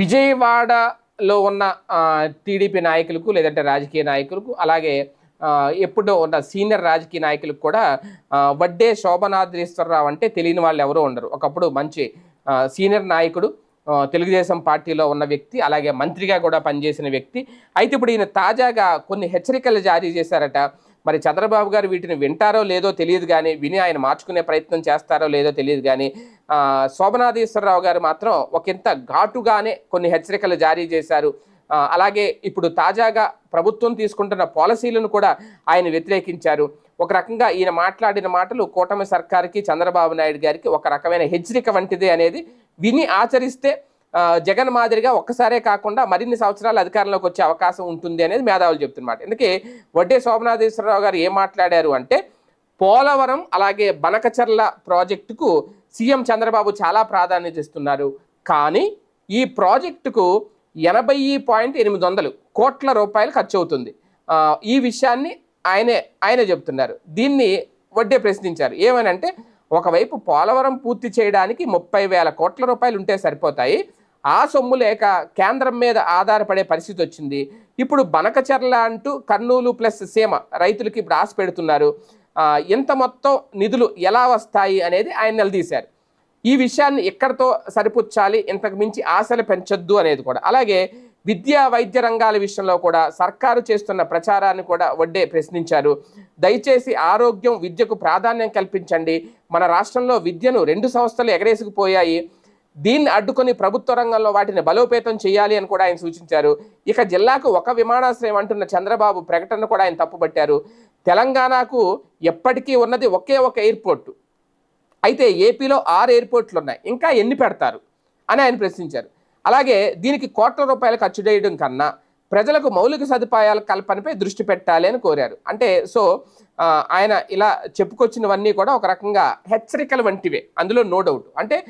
విజయవాడలో ఉన్న టీడీపీ నాయకులకు లేదంటే రాజకీయ నాయకులకు అలాగే ఎప్పుడో ఉన్న సీనియర్ రాజకీయ నాయకులకు కూడా వడ్డే శోభనాద్రీశ్వరరావు అంటే తెలియని వాళ్ళు ఎవరో ఉండరు. ఒకప్పుడు మంచి సీనియర్ నాయకుడు తెలుగుదేశం పార్టీలో ఉన్న వ్యక్తి అలాగే మంత్రిగా కూడా పనిచేసిన వ్యక్తి. అయితే ఇప్పుడు ఈయన తాజాగా కొన్ని హెచ్చరికలు జారీ చేశారట. మరి చంద్రబాబు గారు వీటిని వింటారో లేదో తెలియదు కానీ విని ఆయన మార్చుకునే ప్రయత్నం చేస్తారో లేదో తెలియదు కానీ శోభనాధీశ్వరరావు గారు మాత్రం ఒకంత ఘాటుగానే కొన్ని హెచ్చరికలు జారీ చేశారు. అలాగే ఇప్పుడు తాజాగా ప్రభుత్వం తీసుకుంటున్న పాలసీలను కూడా ఆయన వ్యతిరేకించారు. ఒక రకంగా ఈయన మాట్లాడిన మాటలు కూటమి సర్కార్కి చంద్రబాబు నాయుడు గారికి ఒక రకమైన హెచ్చరిక వంటిదే అనేది విని ఆచరిస్తే జగన్ మాదిరిగా ఒక్కసారే కాకుండా మరిన్ని సంవత్సరాలు అధికారంలోకి వచ్చే అవకాశం ఉంటుంది అనేది మేధావులు చెప్తున్నమాట. ఎందుకే వడ్డే శోభనాథేశ్వరరావు గారు ఏం మాట్లాడారు అంటే పోలవరం అలాగే బనకచర్ల ప్రాజెక్టుకు సీఎం చంద్రబాబు చాలా ప్రాధాన్యత ఇస్తున్నారు. కానీ ఈ ప్రాజెక్టుకు ఎనభై పాయింట్ ఎనిమిది వందలు కోట్ల రూపాయలు ఖర్చు అవుతుంది ఈ విషయాన్ని ఆయనే ఆయనే చెప్తున్నారు. దీన్ని వడ్డే ప్రశ్నించారు. ఏమనంటే ఒకవైపు పోలవరం పూర్తి చేయడానికి ముప్పై వేల కోట్ల రూపాయలు ఉంటే సరిపోతాయి. ఆ సొమ్ము లేక కేంద్రం మీద ఆధారపడే పరిస్థితి వచ్చింది. ఇప్పుడు బనకచర్ల అంటూ కర్నూలు ప్లస్ సీమ రైతులకి ఇప్పుడు ఆశ పెడుతున్నారు. ఇంత మొత్తం నిధులు ఎలా వస్తాయి అనేది ఆయన నిలదీశారు. ఈ విషయాన్ని ఎక్కడితో సరిపుచ్చాలి ఇంతకు మించి ఆశలు పెంచొద్దు అనేది కూడా. అలాగే విద్యా వైద్య రంగాల విషయంలో కూడా సర్కారు చేస్తున్న ప్రచారాన్ని కూడా వడ్డే ప్రశ్నించారు. దయచేసి ఆరోగ్యం విద్యకు ప్రాధాన్యం కల్పించండి. మన రాష్ట్రంలో విద్యను రెండు సంస్థలు ఎగరేసుకుపోయాయి. దీన్ని అడ్డుకొని ప్రభుత్వ రంగంలో వాటిని బలోపేతం చేయాలి అని కూడా ఆయన సూచించారు. ఇక జిల్లాకు ఒక విమానాశ్రయం అంటున్న చంద్రబాబు ప్రకటన కూడా ఆయన తప్పుపట్టారు తెలంగాణకు ఎప్పటికీ ఉన్నది ఒకే ఒక ఎయిర్పోర్టు. అయితే ఏపీలో ఆరు ఎయిర్పోర్ట్లు ఉన్నాయి. ఇంకా ఎన్ని పెడతారు? అని ఆయన ప్రశ్నించారు. అలాగే దీనికి కోట్ల రూపాయలు ఖర్చు చేయడం కన్నా ప్రజలకు మౌలిక సదుపాయాల కల్పనపై దృష్టి పెట్టాలి అని కోరారు. అంటే సో ఆయన ఇలా చెప్పుకొచ్చినవన్నీ కూడా ఒక రకంగా హెచ్చరికలు వంటివే. అందులో నో డౌట్. అంటే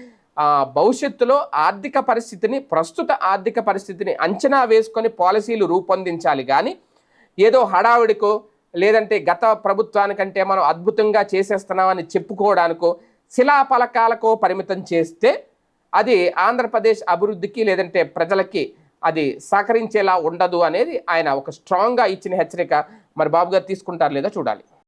భవిష్యత్తులో ఆర్థిక పరిస్థితిని ప్రస్తుత ఆర్థిక పరిస్థితిని అంచనా వేసుకొని పాలసీలు రూపొందించాలి. కానీ ఏదో హడావిడికో లేదంటే గత ప్రభుత్వానికంటే మనం అద్భుతంగా చేసేస్తున్నామని చెప్పుకోవడానికో శిలాఫలకాలకో పరిమితం చేస్తే అది ఆంధ్రప్రదేశ్ అభివృద్ధికి లేదంటే ప్రజలకి అది సహకరించేలా ఉండదు అనేది ఆయన ఒక స్ట్రాంగ్గా ఇచ్చిన హెచ్చరిక. మరి బాబు గారు తీసుకుంటారు లేదా చూడాలి.